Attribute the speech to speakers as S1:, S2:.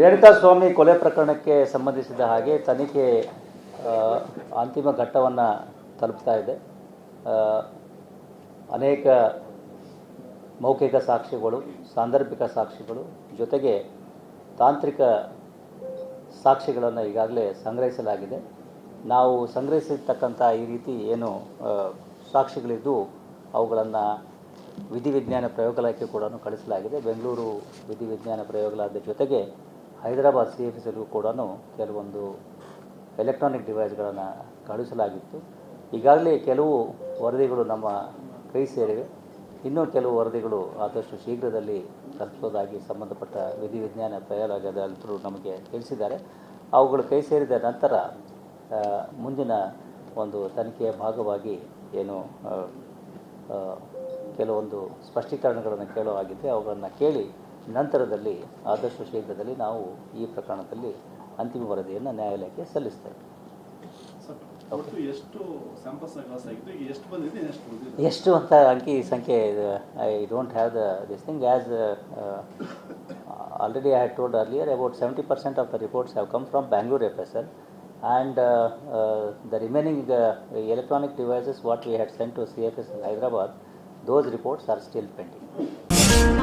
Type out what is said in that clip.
S1: ರೇಣುಕಾ ಸ್ವಾಮಿ ಕೊಲೆ ಪ್ರಕರಣಕ್ಕೆ ಸಂಬಂಧಿಸಿದ ಹಾಗೆ ತನಿಖೆ ಅಂತಿಮ ಘಟ್ಟವನ್ನು ತಲುಪ್ತಾ ಇದೆ. ಅನೇಕ ಮೌಖಿಕ ಸಾಕ್ಷಿಗಳು ಸಾಂದರ್ಭಿಕ ಸಾಕ್ಷಿಗಳು ಜೊತೆಗೆ ತಾಂತ್ರಿಕ ಸಾಕ್ಷಿಗಳನ್ನು ಈಗಾಗಲೇ ಸಂಗ್ರಹಿಸಲಾಗಿದೆ. ನಾವು ಸಂಗ್ರಹಿಸಿರ್ತಕ್ಕಂಥ ಈ ರೀತಿ ಏನು ಸಾಕ್ಷಿಗಳಿದ್ದು ಅವುಗಳನ್ನು ವಿಧಿವಿಜ್ಞಾನ ಪ್ರಯೋಗಾಲಯಕ್ಕೆ ಕೂಡ ಕಳಿಸಲಾಗಿದೆ. ಬೆಂಗಳೂರು ವಿಧಿವಿಜ್ಞಾನ ಪ್ರಯೋಗಾಲಯದ ಜೊತೆಗೆ ಹೈದರಾಬಾದ್ ಸಿ ಎಫ್ ಎಸ್ಗೂ ಕೂಡ ಕೆಲವೊಂದು ಎಲೆಕ್ಟ್ರಾನಿಕ್ ಡಿವೈಸ್ಗಳನ್ನು ಕಳುಹಿಸಲಾಗಿತ್ತು ಈಗಾಗಲೇ ಕೆಲವು ವರದಿಗಳು ನಮ್ಮ ಕೈ ಸೇರಿವೆ. ಇನ್ನೂ ಕೆಲವು ವರದಿಗಳು ಆದಷ್ಟು ಶೀಘ್ರದಲ್ಲಿ ತಲುಪೋದಾಗಿ ಸಂಬಂಧಪಟ್ಟ ವಿಧಿವಿಜ್ಞಾನ ಪ್ರಯೋಗಾಲಯದಲ್ಲರೂ ನಮಗೆ ತಿಳಿಸಿದ್ದಾರೆ. ಅವುಗಳು ಕೈ ಸೇರಿದ ನಂತರ ಮುಂದಿನ ಒಂದು ತನಿಖೆಯ ಭಾಗವಾಗಿ ಏನು ಕೆಲವೊಂದು ಸ್ಪಷ್ಟೀಕರಣಗಳನ್ನು ಕೇಳೋ ಆಗಿದ್ದರೆ ಅವುಗಳನ್ನು ಕೇಳಿ ನಂತರದಲ್ಲಿ ಆದಷ್ಟು ಶೀಘ್ರದಲ್ಲಿ ನಾವು ಈ ಪ್ರಕರಣದಲ್ಲಿ ಅಂತಿಮ ವರದಿಯನ್ನು ನ್ಯಾಯಾಲಯಕ್ಕೆ ಸಲ್ಲಿಸ್ತೇವೆ. ಎಷ್ಟು ಅಂತ ಅಂಕಿ ಸಂಖ್ಯೆ I don't have the this thing as already I had told earlier about seventy percent of the reports have come from Bangalore F S L and the remaining electronic devices what we had sent to C F S Hyderabad, Those reports are still pending.